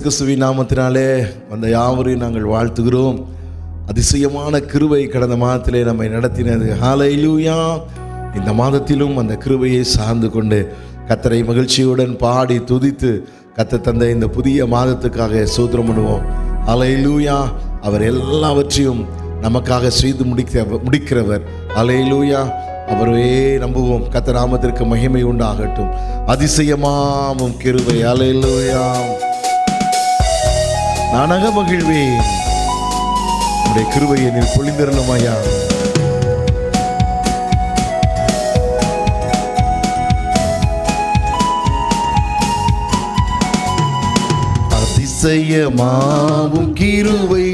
கிறிஸ்துவி நாமத்தினாலே அந்த யாவரையும் நாங்கள் வாழ்த்துகிறோம். அதிசயமான கிருவை கடந்த மாதத்திலே நம்மை நடத்தினது. ஹாலையிலூயா இந்த மாதத்திலும் அந்த கிருவையை சார்ந்து கொண்டு கத்தரை மகிழ்ச்சியுடன் பாடி துதித்து கத்த தந்த இந்த புதிய மாதத்துக்காக சூத்திரம் பண்ணுவோம். அலையிலூயா அவர் எல்லாவற்றையும் நமக்காக செய்து முடிக்க முடிக்கிறவர். அலையிலூயா அவரே நம்புவோம். கத்த நாமத்திற்கு மகிமை உண்டாகட்டும். அதிசயமாமும் கிருவை அலையிலூயாம் நானாக மகிழ்வேன். உடைய கிருபையை நீர் பொழிந்திரணுமாயா அதிசயமாவும் கிருவை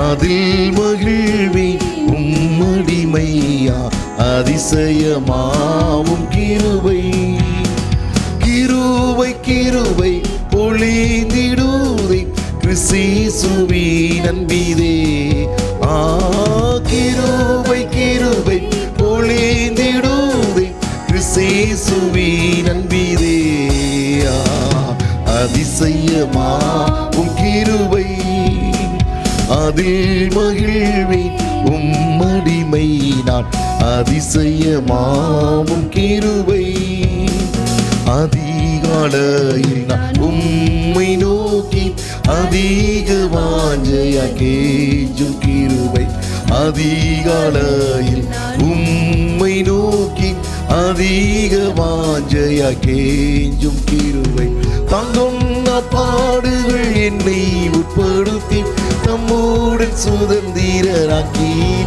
அதில் மகிழ்வே உம்மடிமையா அதிசயமாவும் கிருவை கிருவை கிருவை பொழி கிறிஸ்துவி மீதே. ஆ கிருபை கிருபை பொழிந்திடுதே கிறிஸ்துவி நம்பிதே ஆ அதிசயமாவும் கிருபை. அதில் மகிழ்வே உம்மடிமை நான். அதிசயமாவும் கிருபை. அதிகாலையில் நான் உம்மை நோ அதிக வாஞ்சையா கேஜும் கிருபை அதிகாலையில் உம்மை நோக்கி அதிக வாஞ்சையா கேஞ்சும் கிருபை. தங்கும் பாடுகள் என்னை உட்படுத்தி தம்மோடன் சுதந்திரராக்கினீரே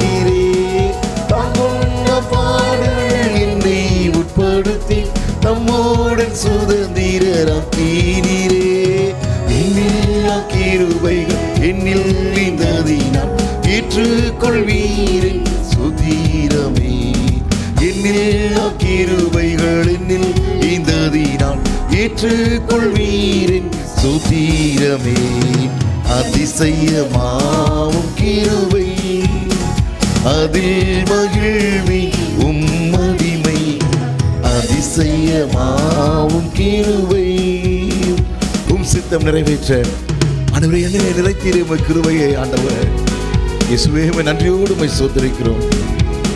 ஏற்றுக்கொள்வீரின் சுதீரமே. அதிசயமாவும் கிருவை அதில் மகிழ்வி உம்மடிமை அதிசயமாவும் கிருவை உம் சித்தம் நிறைவேற்ற. அனைவரை என்னை நிலைத்தீரே உமை கிருவையை ஆண்டவர். இயேசுவே நன்றியோடு உமை சோதரிக்கிறோம்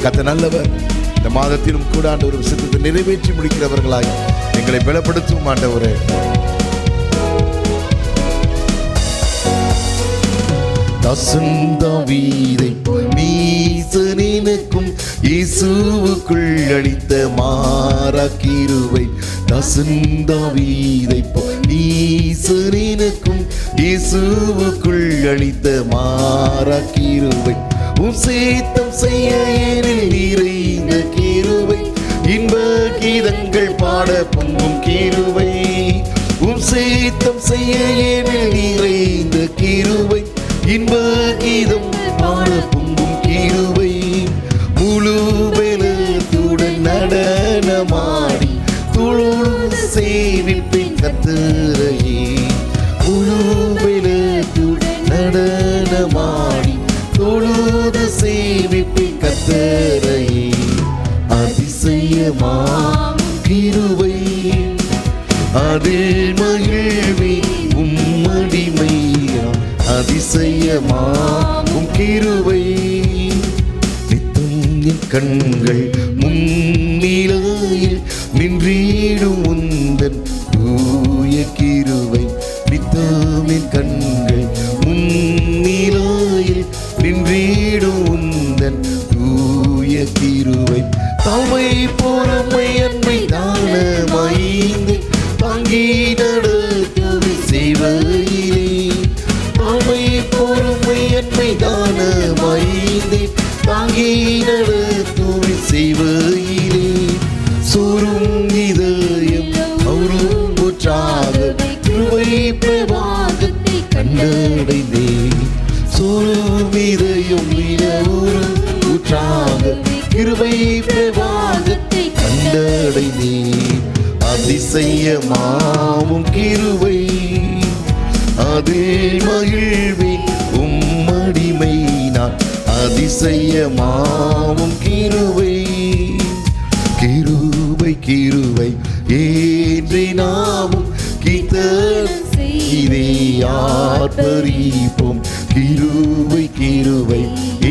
கத்த நல்லவர். இந்த மாதத்திலும் கூட ஆண்டவர் சித்தத்தை நிறைவேற்றி முடிக்கிறவர்களாய். எங்களை பலப்படுத்தும் ஆண்டவரே. தசுந்தவீதை மீசனினுக்கும் இயேசுவுக்குள் அளித்த மாறாக்கிருவை. தசுந்தவீதை நீசனினுக்கும் இயேசுவுக்குள் அளித்த மாறாக்கிருவை. உன் சேத்தம் செய்ய ஏனில் நிறைந்த கிருவை. இன்ப கீதங்கள் பாட பொங்கும் கீருவை. உன் சேத்தம் செய்ய ஏனில் நிறைந்த கிருவை. இன்ப கீதம் பாட பொங்கும் கீருவை. முழு வெளுத்துடன் நடனமாடி துளோடு சேவிப்பின் கத்தரையே முழு வெளுத்துடன் நடனமாடி தொழுது சேவி அதிசயமாம் கிருவை நித்தும் என் கண்கள் முன்னிலையில் நின்றீடும் உந்தன் கிருபை பிரபாகத்தை கண்டடைந்தே சோறும் இதயம் நிலவரும் ஊற்றாக கிருபை பிரபாகத்தை கண்டடைந்தே அதிசய மாவும் கிருவை அதில் மகிழ்வி உம்மடிமை நான் அதிசய மாவும் கிருவை கிருவை கிருவை ஏற்றி நாமும் கீர்த்தனம் யார் பறிப்போம் கிருவை கிருவை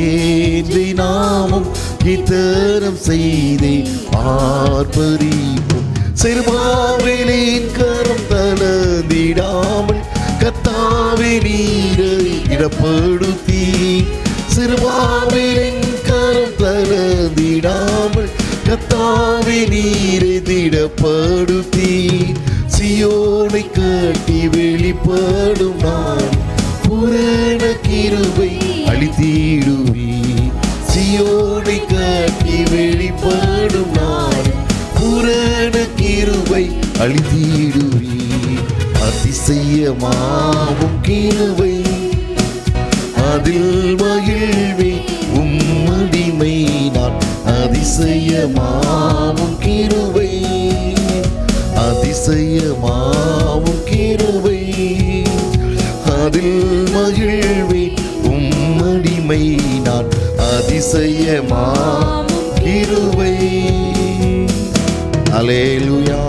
ஏந்தி நாமும் இத்தரம் செய்தே ஆர்ப்பரிப்போம் சிறுபாவிலின் கரம் தளர்ந்திடாமல் கத்தாவே நீரை இடப்படுத்தி சிறுபாவிலின் கரம் தளர்ந்திடாமல் கத்தாவே நீரை திடப்படுத்தி சியோனை கட்டி வெளிப்படும் நான் புரண கிருபை அளித்திடுவே சியோனை கட்டி வெளிப்படும் நான் புரண கிருபை அளித்திடுவே அதிசயமாவும் கிருவை அதில் மகிழ்வே உம்மடிமை நான். அதிசயமாவும் கிருவை அதிசயமாவும் கிருபை அதில் மகிழ்வே உம்மடிமை நான் அதிசயமா கிருவை அலேலுயா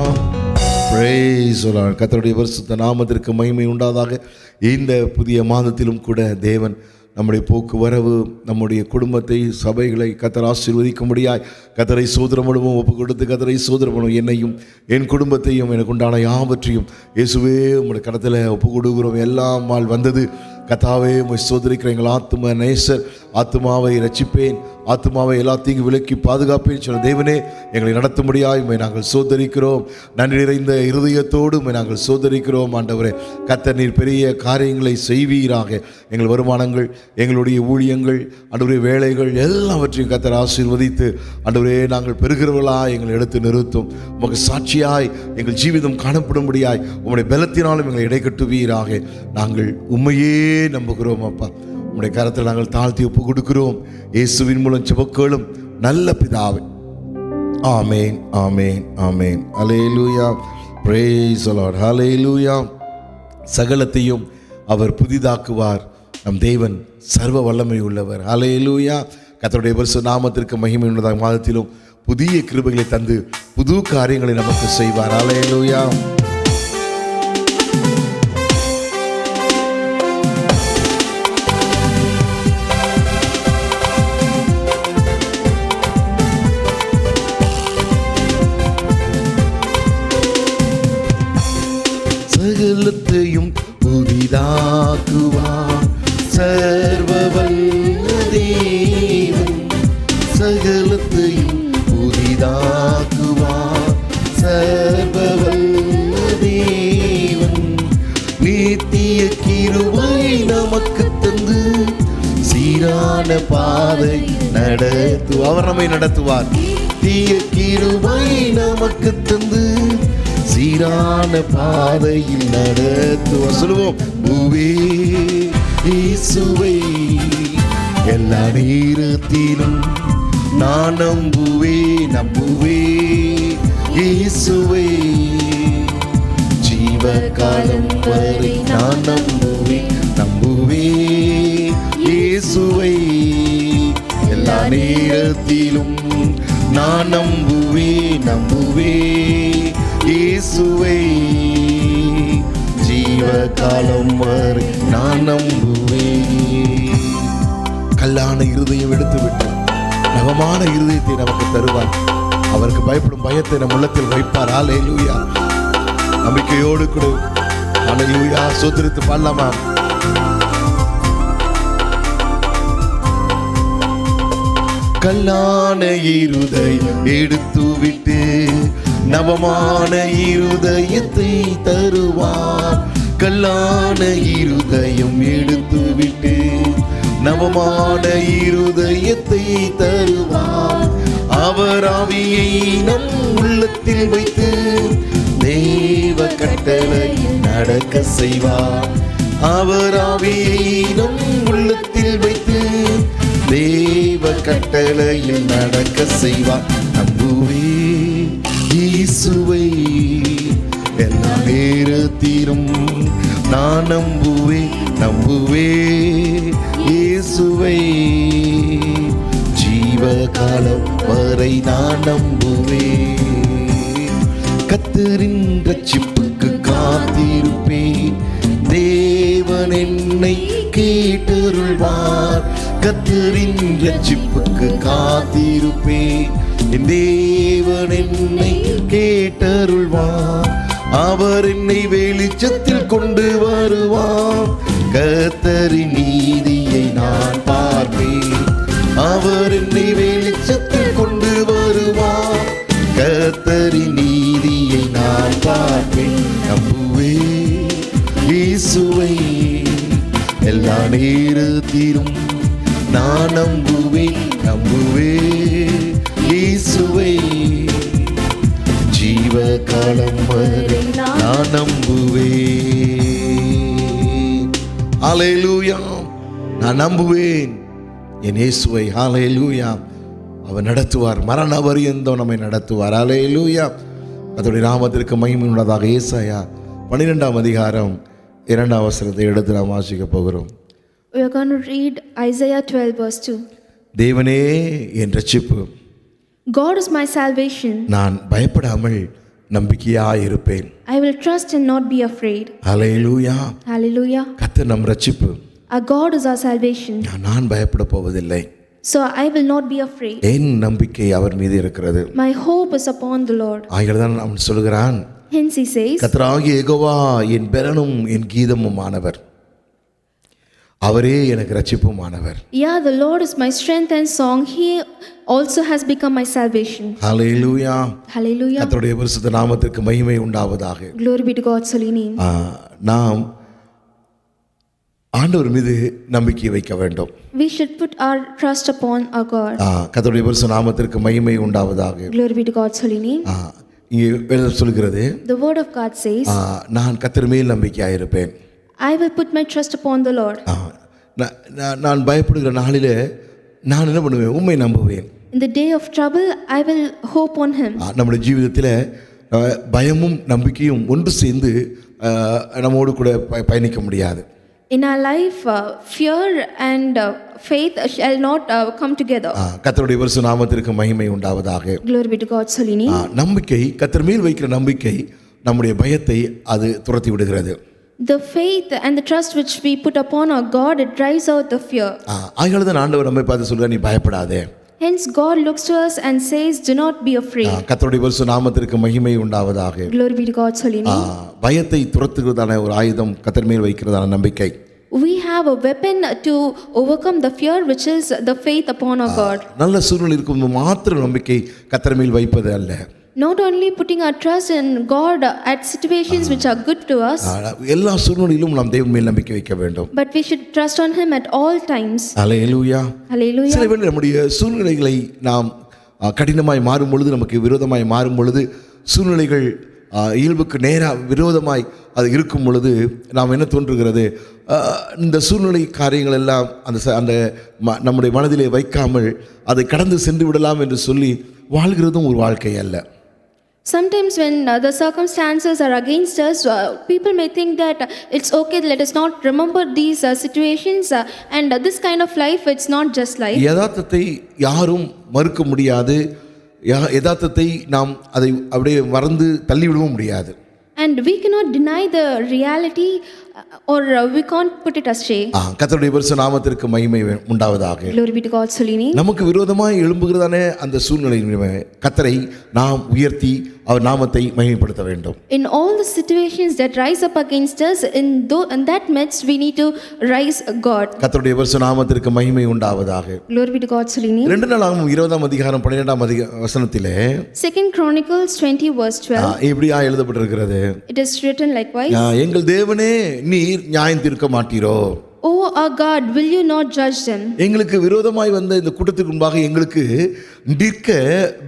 praise the Lord. பரிசுத்த நாமத்திற்கு மகிமை உண்டாதாக. இந்த புதிய மாதத்திலும் கூட தேவன் நம்முடைய போக்குவரவு நம்முடைய குடும்பத்தை சபைகளை கத்தர் ஆசீர்வதிக்கும்படியாய் கத்தரை சோதரமனுவும் ஒப்பு கொடுத்து கத்தரை சோதரமனும் என்னையும் என் குடும்பத்தையும் எனக்கு உண்டான யாவற்றையும் இயேசுவே உங்களுடைய கடத்தில் ஒப்பு கொடுக்குறோம் எல்லாம் வாழ் வந்தது. கத்தாவே உம்மை சோதரிக்கிற எங்கள் ஆத்ம நேசர் ஆத்மாவை ரச்சிப்பேன் ஆத்மாவை எல்லாத்தையும் விலக்கி பாதுகாப்பேன் சொன்ன தேவனே எங்களை நடத்தும்படியாய் உம்மை நாங்கள் சோதரிக்கிறோம். நன்றி நிறைந்த இருதயத்தோடு நாங்கள் சோதரிக்கிறோம் ஆண்டவரே. கத்த நீர் பெரிய காரியங்களை செய்வீராக. எங்கள் வருமானங்கள் எங்களுடைய ஊழியங்கள் ஆண்டவரே வேலைகள் எல்லாவற்றையும் கத்தர் ஆசீர்வதித்து ஆண்டவரே நாங்கள் பெறுகிறவர்களா எங்களை எடுத்து நிறுத்தும். உமக்கு சாட்சியாய் எங்கள் ஜீவிதம் காணப்படும்படியாய் உங்களுடைய பலத்தினாலும் எங்களை இடைக்கட்டுவீராக. நாங்கள் உண்மையே நம்புகிறோம் அப்பா. உடைய கரத்தில் நாங்கள் தாழ்த்தி ஒப்பு கொடுக்கிறோம். இயேசுவின் மூலம் செபக்கேளும் நல்ல பிதாவே. ஆமேன் ஆமேன் ஆமேன். அலேலூயா பிரேஸ் ஹலே லூயா சகலத்தையும் அவர் புதிதாக்குவார். நம் தேவன் சர்வ வல்லமை உள்ளவர். ஹலே லூயா கத்தருடைய பரிசு நாமத்திற்கு மகிமை உள்ளதாக மாதத்திலும் புதிய கிருபைகளை தந்து புது காரியங்களை நமக்கு செய்வார். ஹalleluya லூயா சீரான பாதை நடத்து. அவர் நம்மை நடத்துவார். தீய கிருபை நமக்கு தந்து சீரான பாதையில் நடத்துவார். சொல்லுவோம் பூவே இயேசுவை எல்லா நேரத்திலும் நான் நம்புவே நம்புவே இயேசுவை. ஜீவ காலம் வரை நான் நம்புவேன். இயேசுவை எல்லா நேரத்திலும் நான் நம்புவே நம்புவே. இயேசுவை ஜீவ காலம் வரை நான் நம்புவே. கல்லான இருதயம் எடுத்து விட்டார் நவமான இருதயத்தை நமக்கு தருவார். அவருக்கு பயப்படும் பயத்தை நம் உள்ளத்தில் வைப்பார். ஆலேலூயா நம்பிக்கையோடு கொடு. ஆலேலூயா சோதரித்து பாடலாமா? கல்லான இருதயம் எடுத்து விட்டு நவமான இருதயத்தை தருவார். கல்லான இருதயம் எடுத்து விட்டு நவமான இருதயத்தை தருவார். அவர் ஆவியை நம் உள்ளத்தில் வைத்து தேவ கட்டளை நடக்க செய்வார். அவர் ஆவியை நம் உள்ளத்தில் வைத்து தேவ கட்டளையில் நடக்க செய்வார் நம்புவே இயேசுவை. எல்லா நேரத்திலும் நான் நம்புவே நம்புவே இயேசுவை. ஜீவ காலம் வரை நான் நம்புவே. கத்தரின் ரட்சிப்புக்கு காத்திருப்பேன். தேவன் என்னை கேட்டருள்வார். கத்தரின் ரட்சிப்புக்கு காத்திருப்பேன் என் தேவன் என்னை கேட்டருள்வார். அவர் என்னை வெளிச்சத்தில் கொண்டு வருவார். கத்தரின் நீதியை நான் பார்ப்பேன். அவர் என்னை வெளிச்சத்தில் கொண்டு வருவார். கத்தரின் நீதியை நான் பார்ப்பேன். நம்புவே இயேசுவை எல்லா நேரத்திலும் நான் நம்புவேன் நம்புவே இயேசுவை. ஜீவ காலம் வரை நான் நம்புவேன் ஹalleluya நான் நம்புவேன். என் இயேசுவை ஹalleluya அவர் நடத்துவார். மரண பரியந்தம் நம்மை நடத்துவார். ஹalleluya அதோடைய நாமத்திற்கு மகிமையுள்ளதாக ஏசாயா பன்னிரெண்டாம் அதிகாரம் இரண்டாம் அவசரத்தை எடுத்து நாம் வாசிக்க போகிறோம். We are going to read Isaiah 12, verse 2. தேவனே என் ரட்சிப்பு God is my salvation. நான் பயப்படாமல் நம்பிக்கையாய் இருப்பேன் I will trust and not be afraid. Hallelujah Hallelujah. கர்த்தர் நம் ரட்சிப்பு Our God is our salvation. நான் பயப்பட போவதில்லை So I will not be afraid. என் நம்பிக்கை அவர் மீது இருக்கிறது My hope is upon the Lord. ஆகியதான் அவன் சொல்கிறான் Hence he says, கத்தராகிய எகோவா என் பெலனும் என் கீதமுமானவர் அவரே எனக்கு ரட்சிப்புமானவர் Yeah, the Lord is my strength and song. He also has become my salvation. Hallelujah Hallelujah. கர்த்தருடைய பரிசுத்த நாமத்திற்கு மகிமை உண்டாவதாக Glory be to God's holy name. நாம் ஆண்டவர் மீது நம்பிக்கை வைக்க வேண்டும் We should put our trust upon our God. கர்த்தருடைய பரிசு நாமத்திற்கு மகிமை உண்டாவதாக Glory be to God's holy name. இங்கே வேதம் சொல்கிறது The word of God says, நான் கத்தர் மேல் நம்பிக்கையாயிருப்பேன் I will put my trust upon the Lord. நான் நான்- பயப்படுகிற நாளில் நான் என்ன பண்ணுவேன் உண்மை நம்புவேன் In the day of trouble, I will hope on Him. ஆ, நம்முடைய ஜீவிதத்தில் பயமும் நம்பிக்கையும் ஒன்று சேர்ந்து நம்மோடு கூட ப- பயணிக்க முடியாது In our life, uh, fear and uh, faith shall not uh, come together. ஆ, கர்த்தருடைய வருஷ நாமத்திற்கு மகிமை உண்டாவதாக Glory be to God's holy name. ஆ, நம்பிக்கை கத்தர் மேல் வைக்கிற நம்பிக்கை நம்முடைய பயத்தை அது துரத்தி விடுகிறது The faith and the trust which we put upon our God, it drives out the fear. ஆகியால தான் ஆண்டவர் நம்மை பார்த்து சொல்கிறார் நீ பயப்படாதே Hence, God looks to us and says, Do not be afraid. கர்த்தருடைய வருஷ நாமத்திற்கு மகிமை உண்டாவதாக Glory be to God's holy name. பயத்தை துரத்துகிறதான ஒரு ஆயுதம் கத்தர் மேல் வைக்கிறதான நம்பிக்கை We have a weapon to overcome the fear, which is the faith upon our God. நல்ல சூழ்நிலை இருக்கும் மாத்திரம் நம்பிக்கை கத்தர் மேல் வைப்பது அல்ல Not only putting our trust in God at situations which are good to us, ஆ, எல்லா சூழ்நிலையிலும் நாம் தெய்வம் மேல் நம்பிக்கை வைக்க வேண்டும் but we should trust on Him at all times. Hallelujah Hallelujah. சில வேளை நம்முடைய சூழ்நிலைகளை நாம் கடினமாய் மாறும் பொழுது நமக்கு விரோதமாய் மாறும் பொழுது சூழ்நிலைகள் இயல்புக்கு நேராக விரோதமாய் அது இருக்கும் பொழுது நாம் என்ன தோன்றுகிறது இந்த சூழ்நிலை காரியங்கள் எல்லாம் அந்த அந்த ம- நம்முடைய மனதிலே வைக்காமல் அதை கடந்து சென்று விடலாம் என்று சொல்லி வாழ்கிறதும் ஒரு வாழ்க்கை அல்ல Sometimes, when uh, the circumstances are against us, uh, people may think that uh, it's okay, let us not remember these uh, situations, uh, and uh, this kind of life, it's not just life. யதார்த்தத்தை யாரும் மறுக்க முடியாது யா- யதார்த்தத்தை நாம் அதை அப்படியே மறந்து தள்ளிவிடவும் முடியாது And we cannot deny the reality, uh, or uh, we can't put it astray. ஆ, கர்த்தருடைய பரிசு நாமத்திற்கு மகிமை வே- உண்டாவதாக Glory be to God's holy name. நமக்கு விரோதமாய் எழும்புகிறதானே அந்த சூழ்நிலை கத்தரை நாம் உயர்த்தி அவர் நாமத்தை மகிமைப்படுத்த வேண்டும் In all the situations that rise up against us, in, tho- in that midst, we need to rise God. கத்தருடைய பரிசு நாமத்திற்கு மகிமை உண்டாவதாக Glory be to God's holy name. ரெண்டு நாளாகவும் இருபதாம் அதிகாரம் பன்னிரெண்டாம் அதிக வசனத்திலே Second Chronicles 20, verse ஆ, 12. இப்படியா எழுதப்பட்டிருக்கிறது It is written likewise. ஆ, எங்கள் தேவனே நீர் நியாயம் தீர்க்க மாட்டீரோ O our God, will you not judge them? எங்களுக்கு விரோதமாய் வந்த இந்த கூட்டத்துக்கு முன்பாக எங்களுக்கு நிற்க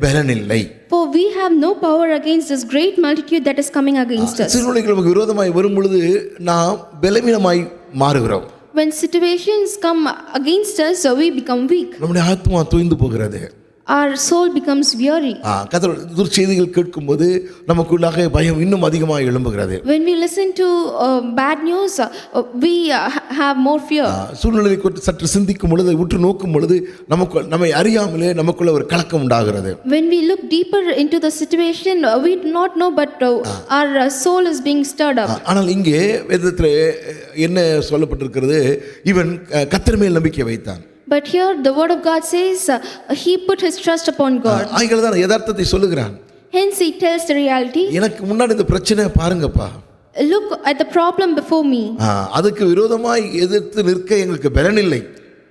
பலனில்லை For we have no power against this great multitude that is coming against us. சூழ்நிலைகள் நமக்கு விரோதமாய் வரும் பொழுது நாம் பலவீனமாய் மாறுகிறோம் When situations come against us, we become weak. நம்முடைய ஆத்மா தோய்ந்து போகிறது our soul becomes weary. ஆ, கர்த்தர் துர்ச்செய்திகள் கேட்கும்போது நமக்குள்ளாக பயம் இன்னும் அதிகமாக எழும்புகிறது When we listen to uh, bad news, uh, we uh, ha- have more fear. ஆ, சூழ்நிலை குறித்து சற்று சிந்திக்கும் பொழுது உற்று நோக்கும் பொழுது நமக்கு நம்மை அறியாமலே நமக்குள்ள ஒரு கலக்கம் உண்டாகிறது When we look deeper into the situation, uh, we do not know, but uh, our uh, soul is being stirred ah, up. ஆனால் இங்கே வேதத்தில் என்ன சொல்லப்பட்டிருக்கிறது இவன் மேல் நம்பிக்கை வைத்தான் But here, the word of God says uh, he put his trust upon God. ஆகிகள் தான் யதார்த்தத்தை சொல்லுகிறான் Hence, he tells the reality எனக்கு முன்னாடி இந்த பிரச்சனை பாருங்கப்பா look at the problem before me. ஆ, அதுக்கு விரோதமாய் எதிர்த்து நிற்க எங்களுக்கு பலனில்லை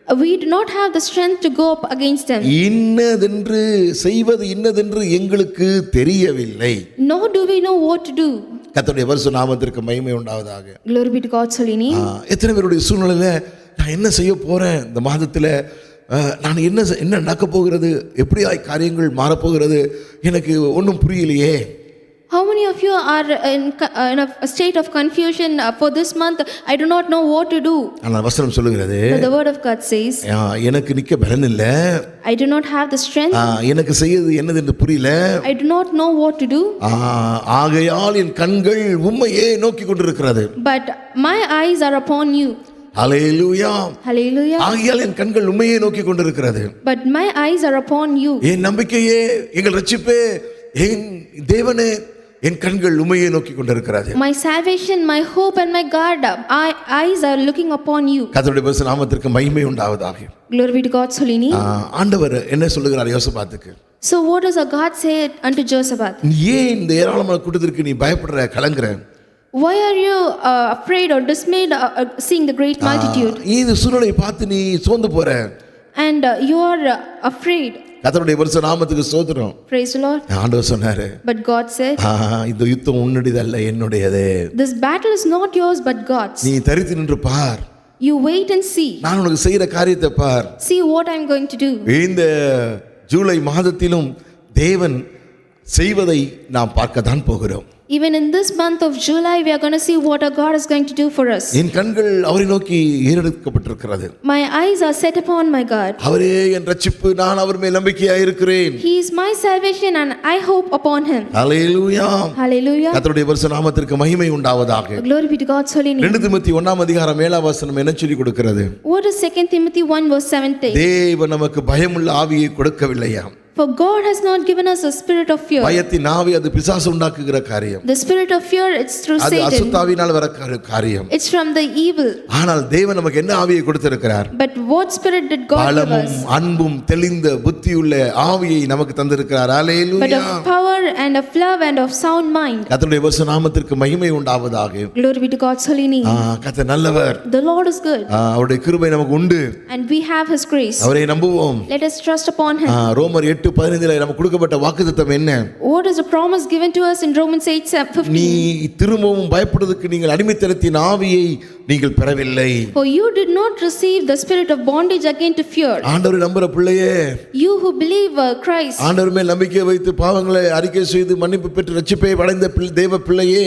We do not have the strength to go up against them, இன்னதென்று செய்வது இன்னதென்று எங்களுக்கு தெரியவில்லை nor do we know what to do. கர்த்தருடைய வருஷ நாமத்திற்கு மகிமை உண்டாவதாக Glory be to God's holy name. எத்தனை பேருடைய சூழ்நிலையில நான் என்ன செய்ய போறேன் இந்த மாதத்தில் நான் என்ன என்ன நடக்க போகிறது எப்படியாய் காரியங்கள் மாறப்போகிறது எனக்கு ஒன்றும் புரியலையே How many of you are in, uh, in a state of confusion uh, for this month? I do not know what to do. ஆனால் வசனம் சொல்லுகிறது the word of God says, எனக்கு நிற்க பலன் இல்லை I do not have the strength. எனக்கு செய்யறது என்னது என்று புரியல I do not know what to do. ஆகையால் என் கண்கள் உண்மையே நோக்கி கொண்டிருக்கிறது But my eyes are upon you. ஆகையால் என் கண்கள் உண்மையே நோக்கி கொண்டிருக்கிறது But my eyes are upon you. என் நம்பிக்கையே எங்கள் ரட்சிப்பே என் தேவனே என் கண்கள் உண்மையை நோக்கி கொண்டிருக்கிறது My salvation, my hope, and my God, my eyes are looking upon you. கர்த்தருடைய பரிசு நாமத்திற்கு மகிமை உண்டாவதாக Glory be to holy name. ஆ, ஆண்டவர் என்ன சொல்லுகிறார் யோசபாத்துக்கு So, what does our God say unto Josaphat? நீ ஏன் இந்த ஏராளமான கூட்டத்திற்கு நீ பயப்படுற கலங்குற Why are you uh, afraid or dismayed uh, uh, seeing the great multitude? நீ இந்த சூழ்நிலையை பார்த்து நீ சோர்ந்து போற And uh, you are uh, afraid. கர்த்தருடைய பரிசு நாமத்துக்கு சோதரம் Praise the Lord. ஆண்டவர் சொன்னாரு But God said, "ஆ, இந்த யுத்தம் உன்னுடையதல்ல என்னுடையது This battle is not yours but God's. நீ தரித்து நின்று பார் You wait and see. நான் உனக்கு செய்யற காரியத்தை பார் See what I'm going to do. இந்த ஜூலை மாதத்திலும் தேவன் செய்வதை நாம் பார்க்க தான் போகிறோம் Even in this month of July, we are going to see what our God is going to do for us. என் கண்கள் அவரை நோக்கி ஏறெடுக்கப்பட்டிருக்கிறது My eyes are set upon my God. அவரே என் ரட்சிப்பு நான் அவர் மேல் நம்பிக்கையா இருக்கிறேன் He is my salvation and I hope upon him. Hallelujah Hallelujah. கர்த்தருடைய வருஷ நாமத்திற்கு மகிமை உண்டாவதாக Glory be to God's holy name. ரெண்டு திமுத்தி ஒன்னாம் அதிகாரம் ஏழாம் வசனம் என்ன சொல்லி கொடுக்கிறது What is 2 Timothy 1 verse 17? தேவன் நமக்கு பயமுள்ள ஆவியை கொடுக்கவில்லையா For God has not given us a spirit of fear. பயத்தின் ஆவி அது பிசாசு உண்டாக்குகிற காரியம் The spirit of fear, it's through அது Satan. அசுத்தாவினால் வர கார- காரியம் It's from the evil. ஆனால் தேவன் நமக்கு என்ன ஆவியை கொடுத்திருக்கிறார் But what spirit did God give us? அன்பும் தெளிந்த புத்தியுள்ள ஆவியை நமக்கு தந்திருக்கிறார் But hallelujah of power and of love and of sound mind. கர்த்தருடைய வருஷ நாமத்திற்கு மகிமை உண்டாவதாக Glory be to God's holy name. ஆ, கர்த்தர் நல்லவர் The Lord is good அவருடைய கிருபை நமக்கு உண்டு and we have His grace. அவரை நம்புவோம் Let us trust upon Him. ரோமர் எட்டு பதினைந்துல நமக்கு கொடுக்கப்பட்ட வாக்குத்தத்தம் என்ன What is the promise given to us in Romans 8 நீ 15? திரும்பவும் பயப்படுவதற்கு நீங்கள் அடிமைத்தனத்தின் ஆவியை நீங்கள் பெறவில்லை For you did not receive the spirit of bondage again to fear. ஆண்டவரை நம்புற பிள்ளையே You who believe uh, Christ, ஆண்டவர் மேல் நம்பிக்கை வைத்து பாவங்களை அறிக்கை செய்து மன்னிப்பு பெற்று ரட்சிப்பை அடைந்த தேவ பிள்ளையே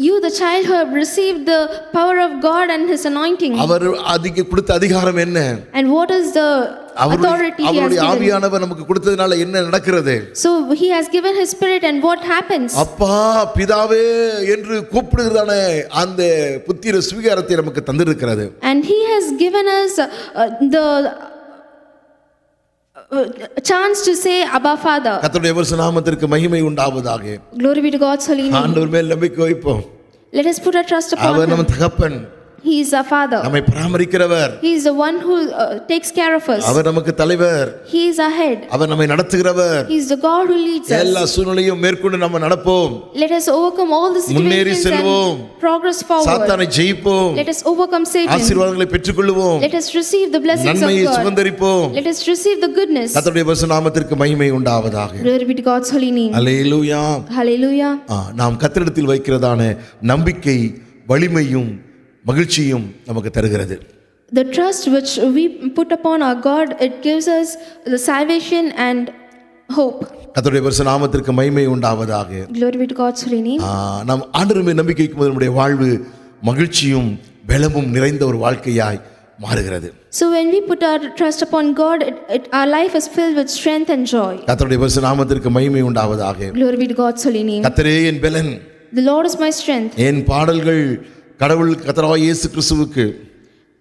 you the child who have received the power of God and His anointing. அவர் அதிக கொடுத்த அதிகாரம் என்ன And what is the authority He has அவருடைய given? ஆவியானவர் நமக்கு கொடுத்ததுனால என்ன நடக்கிறது So He has given His spirit, and what happens? அப்பா பிதாவே என்று கூப்பிடுகிறதான அந்த புத்திர சுவீகாரத்தை நமக்கு தந்திருக்கிறது And He has given us uh, uh, the uh, chance to say, Abba Father. கர்த்தருடைய வருஷ நாமத்திற்கு மகிமை உண்டாவதாக Glory be to God's holy name. ஆண்டவர் மேல் நம்பிக்கை வைப்போம் Let us put our trust upon our Him. நம்ம தகப்பன் He is our Father. நம்மை பராமரிக்கிறவர் He is the one who uh, takes care of us. அவர் நமக்கு தலைவர் He is our head. அவர் நம்மை நடத்துகிறவர் He is the God who leads us. எல்லா சூழ்நிலையும் மேற்கொண்டு நம்ம நடப்போம் Let us overcome all the முன்னேறி situations செல்வோம். and progress forward. சாத்தானை ஜெயிப்போம் Let us overcome Satan. ஆசீர்வாதங்களை பெற்றுக்கொள்வோம் Let us receive the blessings of நன்மையை God. சுதந்தரிப்போம் Let us receive the goodness. கர்த்தருடைய வருஷ நாமத்திற்கு மகிமை உண்டாவதாக Glory be to God's holy name. Hallelujah. ஆ, நாம் கத்திரிடத்தில் வைக்கிறதான நம்பிக்கை வலிமையும் மகிழ்ச்சியும் நமக்கு தருகிறது The trust which we put upon our God, it gives us the salvation and hope. கர்த்தருடைய வருஷ நாமத்திற்கு மகிமை உண்டாவதாக Glory be to God's holy name. நாம் ஆண்டவர் மேல் நம்பிக்கை வைக்கும் போது நம்முடைய வாழ்வு மகிழ்ச்சியும் பலமும் நிறைந்த ஒரு வாழ்க்கையாய் மாறுகிறது So when we put our trust upon God, it, it, our life is filled with strength and joy. கர்த்தருடைய பரிசு நாமத்திற்கு மகிமை உண்டாவதாக Glory be to God's holy name. கத்தரே என் பெலன் The Lord is my strength, என் பாடல்கள் கடவுள் கத்தராய் இயேசு கிறிஸ்துவுக்கு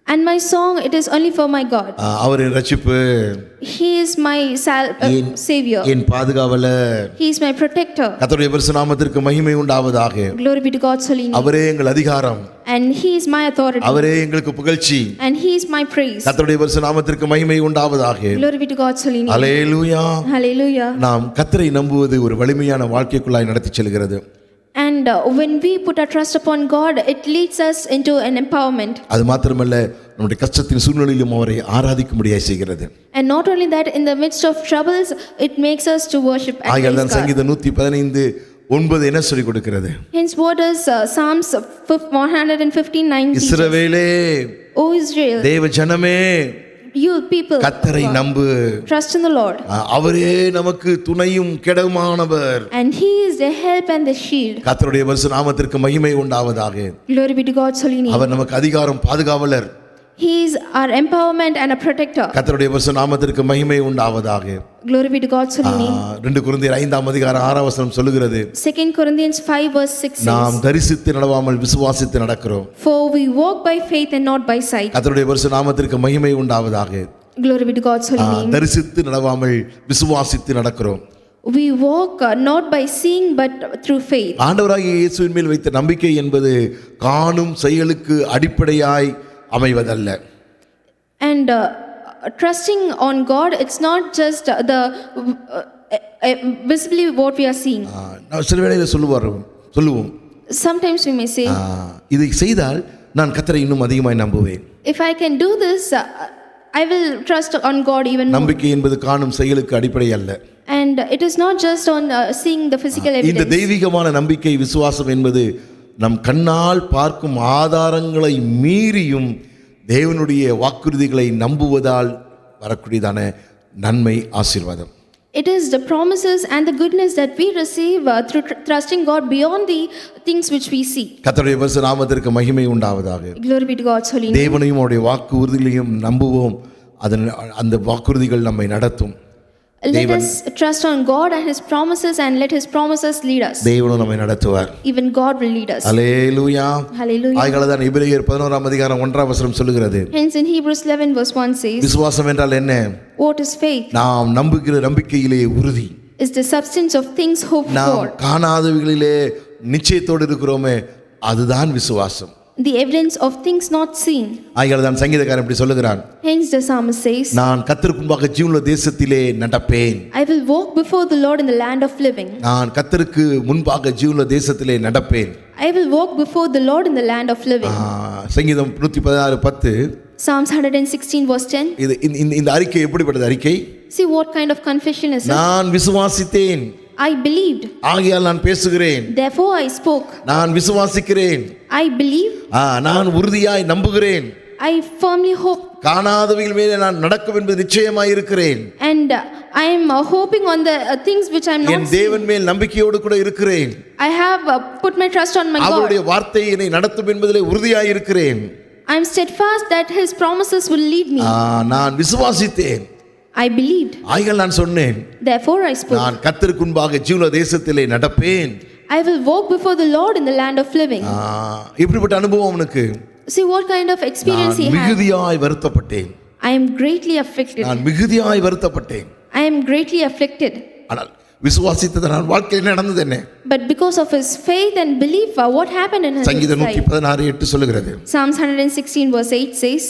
and my song it is only for my God. அவர் என் ரட்சிப்பு He is my sal- uh, In- savior. என் பாதுகாவலர் He is my protector. கத்தருடைய மகிமை உண்டாவதாக Glory be to God's holy name. அவரே எங்கள் அதிகாரம் And He is my authority. அவரே எங்களுக்கு புகழ்ச்சி And He is my praise. கத்தருடைய மகிமை உண்டாவதாக Glory be to God's holy name. அலேலூயா Hallelujah. நாம் கத்தரை நம்புவது ஒரு வலிமையான வாழ்க்கைக்குள்ளாய் நடத்தி செல்கிறது And uh, when we put our trust upon God, it leads us into an empowerment. அது மாத்திரமல்ல நம்முடைய கஷ்டத்தின் சூழ்நிலையிலும் அவரை ஆராதிக்கும்படியாய் செய்கிறது And not only that, in the midst of troubles, it makes us to worship and ஆகையால் praise தான் God. சங்கீதம் நூற்றி பதினைந்து ஒன்பது என்ன சொல்லிக் கொடுக்கிறது Hence, what does uh, Psalms 115 9 teach us? இஸ்ரவேலே O Israel, தேவ ஜனமே you people, கத்தரை நம்பு trust in the Lord. ஆ, அவரே நமக்கு துணையும் கெடமானவர் And He is the help and the shield. கத்தருடைய வருஷ நாமத்திற்கு மகிமை உண்டாவதாக Glory be to God's holy name. அவர் நமக்கு அதிகாரம் பாதுகாவலர் He is our empowerment and a protector. கத்தருடைய வருஷ நாமத்திற்கு மகிமை உண்டாவதாக Glory be to God's holy name. ரெண்டு குருந்தியர் ஐந்தாம் அதிகாரம் ஆறாம் வசனம் சொல்லுகிறது 2 Corinthians 5 verse 6 says, நாம் தரிசித்து நடவாமல் விசுவாசித்து நடக்கிறோம் For we walk by faith and not by sight. கத்தருடைய வருஷ நாமத்திற்கு மகிமை உண்டாவதாக Glory be to God's holy name. தரிசித்து நடவாமல் விசுவாசித்து நடக்கிறோம் We walk uh, not by seeing but through faith. ஆண்டவராகிய இயேசுவின் மேல் வைத்த நம்பிக்கை என்பது காணும் செயலுக்கு அடிப்படையாய் அமைவதல்ல And uh, trusting on God, it's not just uh, the uh, uh, visibly what we are seeing. ஆ, நான் சில வேளையில் சொல்லுவார் சொல்லுவோம் Sometimes we may say, ஆ, இதை செய்தால் நான் கத்தரை இன்னும் அதிகமாய் நம்புவேன் if I can do this, uh, I will trust on God even more. நம்பிக்கை என்பது காணும் செயலுக்கு அடிப்படை அல்ல And it is not just on uh, seeing the physical இந்த. தெய்வீகமான நம்பிக்கை விசுவாசம் என்பது நம் கண்ணால் பார்க்கும் ஆதாரங்களை மீறியும் தேவனுடைய வாக்குறுதிகளை நம்புவதால் வரக்கூடியதான நன்மை ஆசீர்வாதம் It is the promises and the goodness that we receive uh, through tr- trusting God beyond the things which we see. பரிசு நாமத்திற்கு மகிமை உண்டாவதாக Glory be to God's holy name. தேவனையும் அவருடைய வாக்கு உறுதிகளையும் நம்புவோம் அதன் அந்த வாக்குறுதிகள் நம்மை நடத்தும் Let us trust on God and His promises and let His promises lead us. தேவனும் நம்மை நடத்துவார் Even God will lead us. Alleluia Hallelujah. ஆய்கால தான் இபிரேயர் பதினோராம் அதிகாரம் ஒன்றாம் வசனம் சொல்லுகிறது Hence in Hebrews 11 verse 1 says, விசுவாசம் என்றால் என்ன What is faith? நாம் நம்புகிற நம்பிக்கையிலே உறுதி Is the substance of things hoped நாம் for, காணாதவைகளிலே நிச்சயத்தோடு இருக்கிறோமே அதுதான் விசுவாசம் the evidence of things not seen. ஆகியால் தான் சங்கீதக்காரன் இப்படி சொல்லுகிறான் Hence the psalmist says, நான் கத்தருக்கு முன்பாக ஜீவனுள்ள தேசத்திலே நடப்பேன் I will walk before the Lord in the land of living. நான் கத்தருக்கு முன்பாக ஜீவனுள்ள தேசத்திலே நடப்பேன் I will walk before the Lord in the land of living. ஆ, சங்கீதம் நூற்றி பதினாறு பத்து Psalms 116 verse 10. இது இந்த- அறிக்கை எப்படிப்பட்டது அறிக்கை See what kind of confession is it? நான் விசுவாசித்தேன் I believed, ஆகையால் நான் பேசுகிறேன் therefore I spoke. நான் விசுவாசிக்கிறேன் I believe, ஆ, நான் உறுதியாய் நம்புகிறேன் I firmly hope, காணாதவைகள் மேலே நான் நடக்கும் என்பது நிச்சயமாய் இருக்கிறேன் and uh, I am uh, hoping on the uh, things which I am N not seeing. தேவன் மேல் நம்பிக்கையோடு கூட இருக்கிறேன் I have uh, put my trust on my God. அவருடைய வார்த்தை என்னை நடத்தும் என்பதிலே உறுதியாய் இருக்கிறேன் I am steadfast that His promises will lead me. ஆ, நான் விசுவாசித்தேன் I believed, ஆகையால் நான் சொன்னேன் therefore I spoke. நான் கத்தருக்கு முன்பாக ஜீவன தேசத்திலே நடப்பேன் I will walk before the Lord in the land of living. ஆ, இப்படிப்பட்ட அனுபவம் அவனுக்கு See what kind of experience நான் he had. மிகுதியாய் வருத்தப்பட்டேன் I am greatly afflicted. நான் மிகுதியாய் வருத்தப்பட்டேன் I am greatly afflicted. ஆனால் விசுவாசித்தது நான் வாழ்க்கையில் நடந்தது என்ன But because of his faith and belief, uh, what happened in his சங்கீதம் நூற்றி life? பதினாறு எட்டு சொல்லுகிறது Psalms 116 verse 8 says,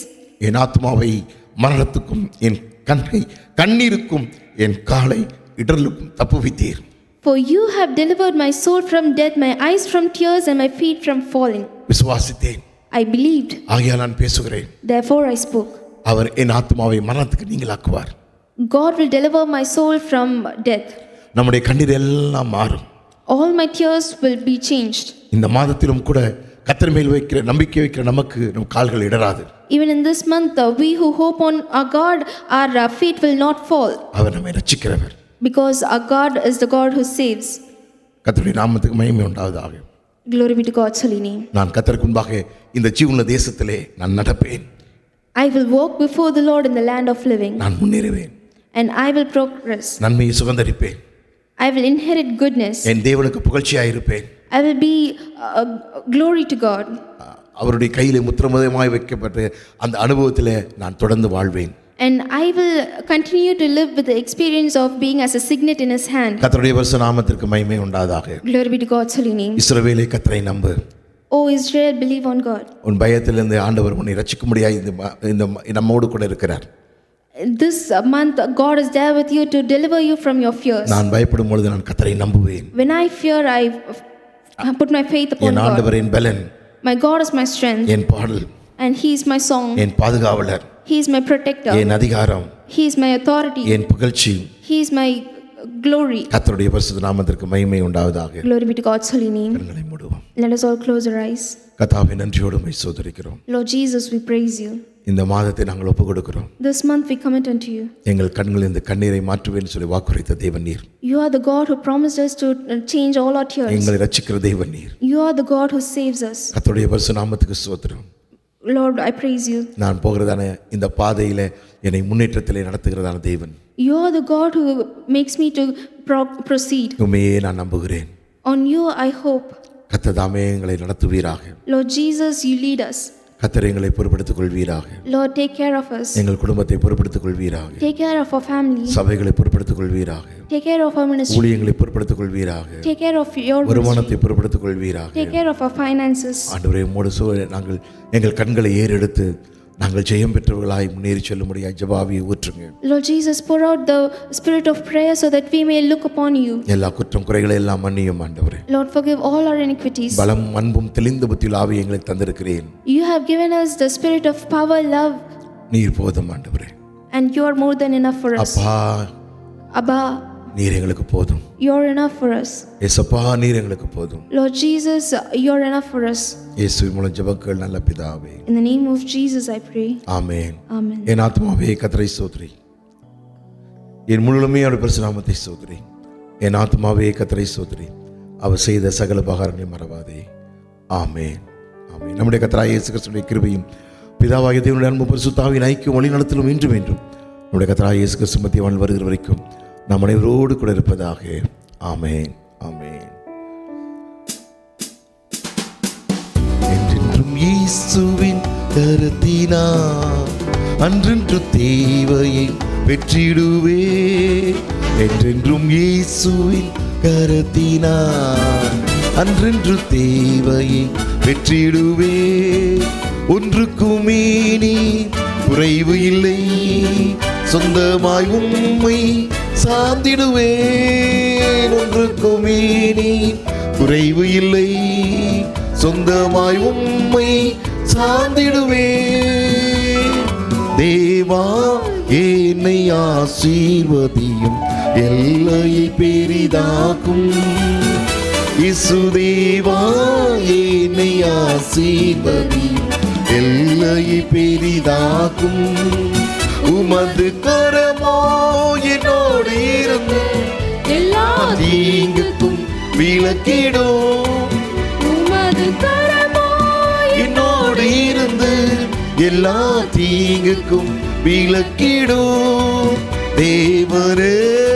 என் ஆத்மாவை மரணத்துக்கும் என் கண்ணை கண்ணீருக்கும் என் காலை இடர்களுக்கும் தப்புவித்தீர் For you have delivered my soul from death, my eyes from tears, and my feet from falling. விசுவாசித்தேன் I believed, ஆகையால் நான் பேசுகிறேன் therefore I spoke. அவர் என் ஆத்மாவை மரணத்துக்கு நீங்களாக்குவார் God will deliver my soul from death. நம்முடைய கண்ணீர் எல்லாம் மாறும் All my tears will be changed. இந்த மாதத்திலும் கூட கத்தர் மேல் வைக்கிற நம்பிக்கை வைக்கிற நமக்கு நம் கால்கள் இடராது Even in this month, uh, we who hope on our God, our uh, feet will not fall, அவர் நம்மை ரட்சிக்கிறவர் because our God is the God who saves. கத்தருடைய நாமத்துக்கு மகிமை உண்டாவதாக Glory be to God's holy name. நான் கத்தருக்கு முன்பாக இந்த ஜீவன தேசத்திலே நான் நடப்பேன் I I will walk before the Lord in the land of living, நான் முன்னேறுவேன் and I will progress. நன்மையை சுதந்தரிப்பேன் I will inherit goodness. என் தேவனுக்கு புகழ்ச்சியாயிருப்பேன் I will be uh, glory to God. அவருடைய கையிலே முத்திரமுதமாய் வைக்கப்பட்டு அந்த அனுபவத்தில் நான் தொடர்ந்து வாழ்வேன் And I will continue to live with the experience of being as a signet in His hand. கத்தருடைய வருஷ நாமத்திற்கு மகிமை உண்டாதாக Glory be to God's holy name. இஸ்ரவேலை கத்தரை நம்பு O Israel, believe on God. உன் பயத்திலிருந்து ஆண்டவர் உன்னை ரட்சிக்க முடியாது இந்த நம்மோடு கூட இருக்கிறார் This month, God is there with you to deliver you from your fears. நான் பயப்படும் பொழுது நான் கத்தரை நம்புவேன் When I fear, I I put my faith upon N God. ஆண்டவர் என் பலன் My God is my strength, என் பாடல் and He is my song. என் பாதுகாவலர் He is my protector. என் அதிகாரம் He is my authority. என் புகழ்ச்சி He is my glory. கத்தருடைய பரிசுத்த நாமத்திற்கு மகிமை உண்டாவதாக Glory be to God's holy name. கண்களை மூடுவோம் Let us all close our eyes. கத்தாவை நன்றியோடு my சோதரிக்கிறோம் Lord Jesus, we praise you. இந்த மாதத்தை நாங்கள் ஒப்பு கொடுக்கிறோம் This month we commit unto you. எங்கள் கண்களில் இந்த கண்ணீரை மாற்றுவேன் சொல்லி வாக்குரைத்த தேவன் நீர் You are the God who promised us to uh, change all our tears. எங்களை ரட்சிக்கிற தேவன் நீர் You are the God who saves us. கத்தருடைய பரிசு நாமத்துக்கு சோத்திரம் Lord, I praise you. நான் போகிறதான இந்த பாதையில என்னை முன்னேற்றத்திலே நடத்துகிறதான தேவன் You are the God who makes me to pro- proceed. உண்மையே நான் நம்புகிறேன் On you I hope. கத்ததாமே எங்களை நடத்துவீராக Lord Jesus, you lead us. கத்தர் எங்களை பொறுப்படுத்திக் கொள்வீராக Lord, take care of us. எங்கள் குடும்பத்தை பொறுப்படுத்திக் கொள்வீராக Take care of our family. சபைகளை பொறுப்படுத்திக் கொள்வீராக Take care of our ministry. ஊழியங்களை பொறுப்படுத்திக் கொள்வீராக Take care of your. வருமானத்தை பொறுப்படுத்திக் கொள்வீராக Take care of our finances. ஆண்டவரே உம்மோடு சூழ நாங்கள் எங்கள் கண்களை ஏறெடுத்து நாங்கள் ஜெயம் பெற்றவர்களாய் முன்னேறி செல்லும்படியாய் ஜபாவியை ஊற்றுங்க Lord Jesus, pour out the spirit of prayer so that we may look upon you. எல்லா குற்றம் குறைகளை எல்லாம் மன்னியும் ஆண்டவரே Lord, forgive all our iniquities. பலம் அன்பும் தெளிந்த புத்தியில் ஆவி எங்களுக்கு தந்திருக்கிறேன் You have given us the spirit of power, love, நீர் போதும் ஆண்டவரே and you are more than enough for us. அப்பா Abba, நீர் எங்களுக்கு போதும். You're enough for us. ஏசப்பா நீர் எங்களுக்கு போதும். Lord Jesus, you're enough for us. இயேசுவின் மூலம் ஜெபங்கள் நல்ல பிதாவே. In the name of Jesus, I pray. Amen. Amen. என் ஆத்மாவே கத்தரை சோதரி என் முழுமே அவருடைய பரிசுநாமத்தை சோதரி என் ஆத்மாவே கத்தரை சோதரி அவர் செய்த சகல பகாரங்களை மறவாதே. ஆமென். ஆமென். நம்முடைய கத்தராய இயேசு கிறிஸ்துடைய கிருபையும் பிதாவாகிய தேவனுடைய அன்பு பரிசுத்தாவின் ஐக்கியம் வழி நடத்தலும் இன்றும் என்றும் நம்முடைய கத்தராய இயேசு கிறிஸ்து மத்திய வருகிற வரைக்கும் நம் அனைவரோடு கூட இருப்பதாக. ஆமேன். ஆமேன். என்றென்றும் இயேசுவின் கருத்தினா அன்றென்று தேவையை வெற்றிடுவே. என்றென்றும் இயேசுவின் கருத்தினா அன்றென்று தேவையை வெற்றிடுவே. ஒன்றுக்குமே நீ குறைவு இல்லை. சொந்தமாய் உண்மை சார்ந்திடுவேன் ஒன்றுக்குமே நீ குறைவு இல்லை சொந்தமாய் உம்மை சார்ந்திடுவே தேவா என்னை ஆசீர்வதியும் எல்லையை பெரிதாக்கும். இசுதேவா என்னை ஆசீர்வதியும் எல்லையை பெரிதாக்கும். உமது கரமோ என்னோடு இருந்து எல்லா தீங்குக்கும் விளக்கிடும். உமது கரமோ என்னோடு இருந்து எல்லா தீங்குக்கும் விளக்கிடும். தேவரே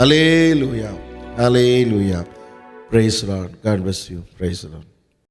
Hallelujah. Hallelujah. Praise Lord. God bless you. Praise Lord.